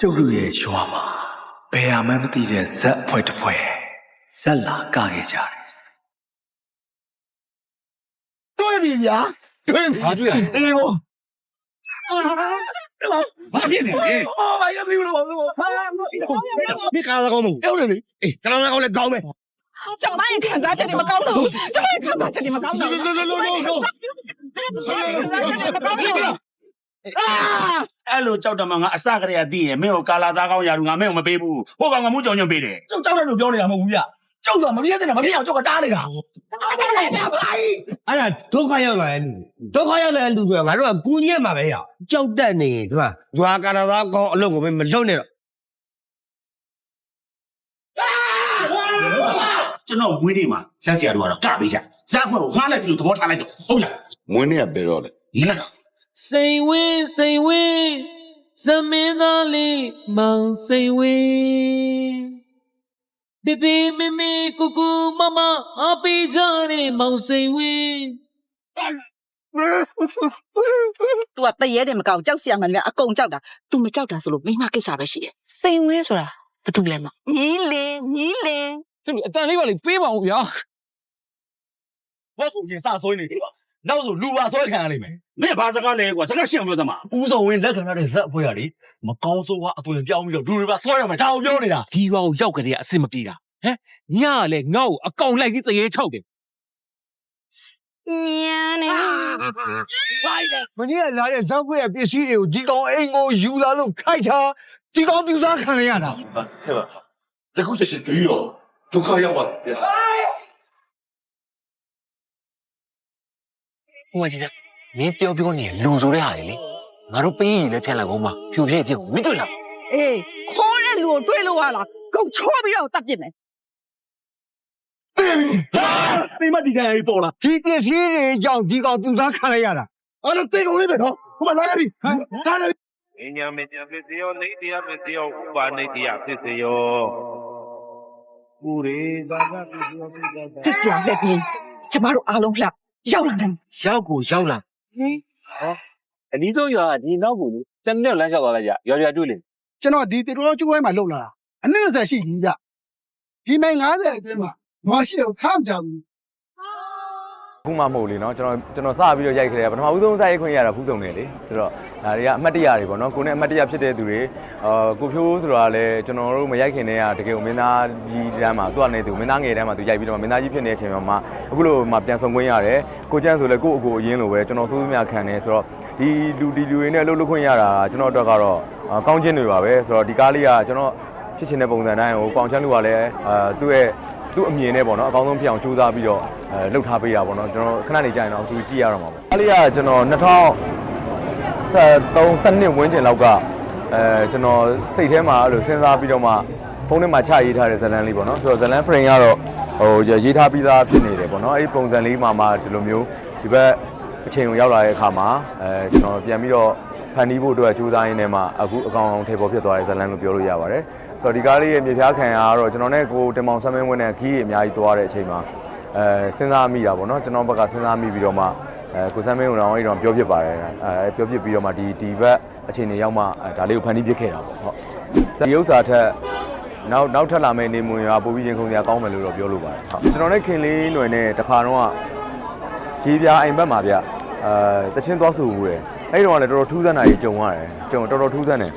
ကျုပ်တို့ရဲ့ရွာမှာဘယ်ဟာမှမသိတဲ့ဇက်အဖွဲ့တစ်ဖွဲ့ဇက်လာကခဲ့ကြတယ်တွေ့ပြီဗျာတွေ့ပြီဘာတွေ့ရလဲအေးဘောဘာဖြစ်နေလဲအော်ဘာရပြီလို့ဘာလို့ဟာဒီကားကောင်းမဟုတ်ပြောနေလေအေးကလောင်းကောင်းလဲကောင်းမယ်ကျမရဲ့ခံစားချက်တွေမကောင်းလို့ကျမရဲ့ခံစားချက်တွေမကောင်းလို့လို့လို့လို့လို့လို့ အဲ့လိုကြောက်တယ်မငါအစကတည်းကသိရင်မင်းကိုကာလာသားကောင်းရာလူငါမင်းကိုမပေးဘူးဟိုကောင်ကမူးကြောင်ညွန့်ပေးတယ်ကျုပ်ကြောက်တယ်လို့ပြောနေတာမဟုတ်ဘူးဗျကျုပ်ကမပြည့်တဲ့မပြည့်အောင်ကျုပ်ကတားနေတာတားတယ်ဗျာဘာကြီးအဲ့ဒါဒုက္ခရောက်လာတဲ့လူဒုက္ခရောက်လာတဲ့လူကငါတို့ကကူညက်မှာပဲရကြောက်တတ်နေဒီမှာရွာကာနာသားကောင်းအလုပ်ကိုမလုပ်နဲ့တော့ကျွန်တော်ဝင်းနေမှာဇက်စီယာတို့ကတော့ကပေးကြဇက်ဖွဲ့ကိုငှားလိုက်ပြီလို့သဘောထားလိုက်တော့ဟုတ်လားမွေးနေ့ကဘယ်တော့လဲဒီလား စိန်ဝင်းစိန်ဝင်းဇမင်းသားလေးမောင်စိန်ဝင်းဘီဘီမီမီကူကူမမအပီကြတဲ့မောင်စိန်ဝင်း तू ကတရေတယ်မကောင်းကြောက်စရာမှန်တယ်အကုန်ကြောက်တာ तू မကြောက်တာဆိုလို့မိမကိစ္စပဲရှိတယ်စိန်ဝင်းဆိုတာဘာတူလဲမညီလင်းညီလင်းအတန်လေးပါလေပေးပါဦးဗျာဘောကူကျင်စဆွေးနေ နောက်ဆိုလူပါဆွဲခံရလိမ့်မယ်မင်းဘာစကားလဲကွာစကားရှင်းအောင်ပြောသမားဦးဆောင်ဝင်လက်ခံရတဲ့ဇက်အဖွဲ့ကလေမကောင်းဆိုးကအသွင်ပြောင်းပြီးတော့လူတွေပါဆွဲရမယ်ဒါကိုပြောနေတာဒီရွာကိုရောက်ကြတဲ့အဆင်မပြေတာဟမ်ညကလည်းငါ့ကိုအကောင်လိုက်ပြီးသရေချောက်တယ်ညာနေမင်းကလာတဲ့ဇောက်ခွေရဲ့ပစ္စည်းတွေကိုဒီကောင်အိမ်ကိုယူလာလို့ခိုက်တာဒီကောင်ပြူစားခံရတာဟဲ့ပါတခုချက်ချင်းပြီးတော့ဒုက္ခရောက်ပါတယ် ဟိုမကြီးစမင်းပြောပြောနေလူဆိုတဲ့ဟာလေလေငါတို့ပေးရည်လည်းဖြန့်လိုက်ကုန်မှာဖြူပြည့်ပြည့်မင်းတွေ့လားအေးခေါ်တဲ့လူကိုတွေ့လို့ရလားကုန်ချောပြီးတော့တတ်ပြစ်မယ်သိမဒီကံကြီးပေါ်လာဒီပစ္စည်းတွေကြောင့်ဒီကောင်ပြူစားခံရတာအဲ့လိုသိကုန်လေးပဲနော်ဟိုမှာလာနေပြီဟမ်လာနေပြီအညာမေတ္တာဖြစ်စေယောနေတရားဖြစ်စေယောဥပါနေတရားဖြစ်စေယောပူရေဘာသာဖြစ်စေယောဖြစ်စေယောဖြစ်စရာလက်ပြီးကျမတို့အားလုံးလှ ရောက်လာတယ်ရောက်ကိုရောက်လာအနီးဆုံးရွာကဒီနောက်ဘူးလေစနေလမ်းလျှောက်သွားလိုက်ကြရွာရွာတွေ့လေကျွန်တော်ဒီတေတော်ကျွေးမှာလုံလာတာအနည်း20ရှိကြီးကြဒီမိုင်90အတွင်းမှာဘာရှိတော့ခမ်းကြဘူး ခုမှမဟုတ်လေနော်ကျွန်တော်ကျွန်တော်စပြီးတော့ရိုက်ခဲ့ရပထမဦးဆုံးစရိုက်ခွင့်ရတာဖူးဆောင်နေလေဆိုတော့ဒါတွေကအမှတ်တရတွေပေါ့နော်ကိုနဲ့အမှတ်တရဖြစ်တဲ့သူတွေအာကိုဖြိုးဆိုတာလည်းကျွန်တော်တို့မရိုက်ခင်တည်းကတကယ်မင်းသားကြီးတန်းမှာသူကနေသူမင်းသားငယ်တန်းမှာသူရိုက်ပြီးတော့မင်းသားကြီးဖြစ်နေတဲ့အချိန်မှာအခုလိုမှပြန်ဆောင်ခွင့်ရတယ်ကိုကျန်းဆိုလည်းကိုအကိုအရင်လိုပဲကျွန်တော်စိုးစိုးများခံနေဆိုတော့ဒီလူဒီလူတွေနဲ့လှုပ်လှုပ်ခွင့်ရတာကျွန်တော်အတွက်ကတော့ကောင်းခြင်းတွေပါပဲဆိုတော့ဒီကားလေးကကျွန်တော်ဖြစ်ချင်တဲ့ပုံစံတိုင်းကိုပေါင်ချမ်းလူကလည်းအာသူ့ရဲ့ သူ့အမြင်နဲ့ပေါ့နော်အကောင်းဆုံးဖြစ်အောင်ကြိုးစားပြီးတော့အဲလှုပ်ထားပေးတာပေါ့နော်ကျွန်တော်ခဏနေကြာရင်တော့သူကြည့်ရတော့မှာပေါ့အားလေးကကျွန်တော်2013စနစ်ဝန်းကျင်လောက်ကအဲကျွန်တော်စိတ်ထဲမှာအဲ့လိုစဉ်းစားပြီးတော့မှဖုန်းထဲမှာချရေးထားတဲ့ဇတ်လန်းလေးပေါ့နော်ဆိုတော့ဇတ်လန်း frame ကတော့ဟိုရေးထားပြီးသားဖြစ်နေတယ်ပေါ့နော်အဲ့ဒီပုံစံလေးမှာမှဒီလိုမျိုးဒီဘက်အချိန်ကိုရောက်လာတဲ့အခါမှာအဲကျွန်တော်ပြန်ပြီးတော့ ဖန်တီးဖို့အတွက်ကြိုးစားရင်းနဲ့မှအခုအကောင်အောင်ထေပေါ်ဖြစ်သွားတဲ့ဇတ်လန်းလို့ပြောလို့ရပါတယ်ဆိုတော့ဒီကားလေးရဲ့မြေပြားခံရကတော့ကျွန်တော်နဲ့ကိုတင်မောင်ဆမ်းမင်းဝင်းနဲ့ခီးကြီးအများကြီးသွားတဲ့အချိန်မှာအဲစဉ်းစားမိတာပေါ့နော်ကျွန်တော်ဘက်ကစဉ်းစားမိပြီးတော့မှအဲကိုဆမ်းမင်းကတော့အဲ့တော့ပြောပြပါတယ်အဲပြောပြပြီးတော့မှဒီဒီဘက်အခြေအနေရောက်မှအဲဒါလေးကိုဖန်တီးပြခဲ့တာပေါ့ဟုတ်ဒီဥစ္စာထက်နောက်နောက်ထပ်လာမယ့်နေမွန်ရွာပို့ပြီးရင်ခုံစရာကောင်းမယ်လို့တော့ပြောလို့ပါတယ်ဟုတ်ကျွန်တော်နဲ့ခင်လေးຫນွယ်နဲ့တခါတော့ကြီးပြားအိမ်ဘက်မှာဗျအဲတချင်းသွားဆိုဘူးတယ် အဲ့တော့လည်းတော်တော်ထူးဆန်းတာကြီးကြုံရတယ်ကြုံတော်တော်ထူးဆန်းတယ်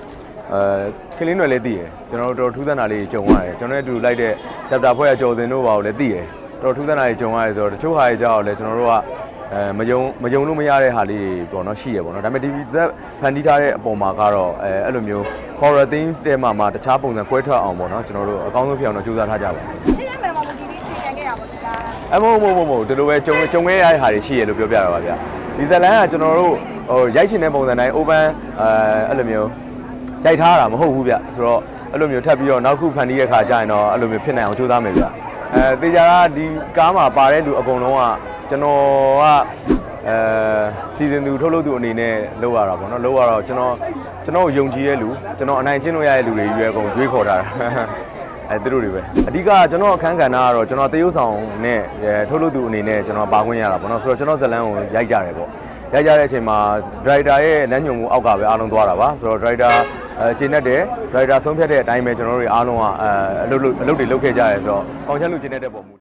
အဲခလင်းတွေလည်းသိရယ်ကျွန်တော်တို့တော်တော်ထူးဆန်းတာလေးကြုံရတယ်ကျွန်တော်နဲ့အတူလိုက်တဲ့ chapter ဖွဲ့ရကြော်စင်တို့ပါကိုလည်းသိရယ်တော်တော်ထူးဆန်းတာလေးကြုံရတယ်ဆိုတော့တချို့ဟာတွေကြောက်လည်းကျွန်တော်တို့ကအဲမယုံမယုံလို့မရတဲ့ဟာလေးပေါ့နော်ရှိရယ်ပေါ့နော်ဒါပေမဲ့ TV ဇက်ဖန်တီးထားတဲ့အပေါ်မှာကတော့အဲအဲ့လိုမျိုး horror themes တဲမှာမှာတခြားပုံစံကွဲထွက်အောင်ပေါ့နော်ကျွန်တော်တို့အကောင်းဆုံးဖြစ်အောင်တော့ကြိုးစားထားကြပါအမဟုတ်မဟုတ်မဟုတ်ဒီလိုပဲကြုံကြုံခဲ့ရတဲ့ဟာတွေရှိရလို့ပြောပြတာပါဗျဒီဇလန်ကကျွန်တော်တို့ ဟိုရိုက်ချင်တဲ့ပုံစံတိုင်း open အဲအဲ့လိုမျိုးရိုက်ထားတာမဟုတ်ဘူးဗျဆိုတော့အဲ့လိုမျိုးထပ်ပြီးတော့နောက်ခုဖန်တီးတဲ့ခါကျရင်တော့အဲ့လိုမျိုးဖြစ်နိုင်အောင်ကြိုးစားမယ်ဗျအဲတေချာကဒီကားမှာပါတဲ့လူအကုန်လုံးကကျွန်တော်ကအဲစီဇန်သူထုတ်လို့သူအနေနဲ့လောက်ရတာပေါ့နော်လောက်ရတော့ကျွန်တော်ကျွန်တော်ကိုယုံကြည်တဲ့လူကျွန်တော်အနိုင်ကျင့်လို့ရတဲ့လူတွေရွေးအကုန်ရွေးခေါ်ထားတာအဲသူတို့တွေပဲအဓိကကျွန်တော်အခန်းကဏ္ဍကတော့ကျွန်တော်တရုပ်ဆောင်နဲ့အဲထုတ်လို့သူအနေနဲ့ကျွန်တော်ပါခွင့်ရတာပေါ့နော်ဆိုတော့ကျွန်တော်ဇလန်းကိုရိုက်ကြတယ်ပေါ့ ရိုက်ကြတဲ့အချိန်မှာဒရိုက်တာရဲ့လမ်းညွှန်မှုအောက်ကပဲအားလုံးသွားတာပါဆိုတော့ဒရိုက်တာအဲဂျင်းနဲ့တယ်ဒရိုက်တာဆုံးဖြတ်တဲ့အတိုင်းပဲကျွန်တော်တို့အားလုံးကအဲအလုပ်လုပ်အလုပ်တွေလုပ်ခဲ့ကြရဲဆိုတော့ကောင်းချက်လူဂျင်းနဲ့တဲ့ပုံမူ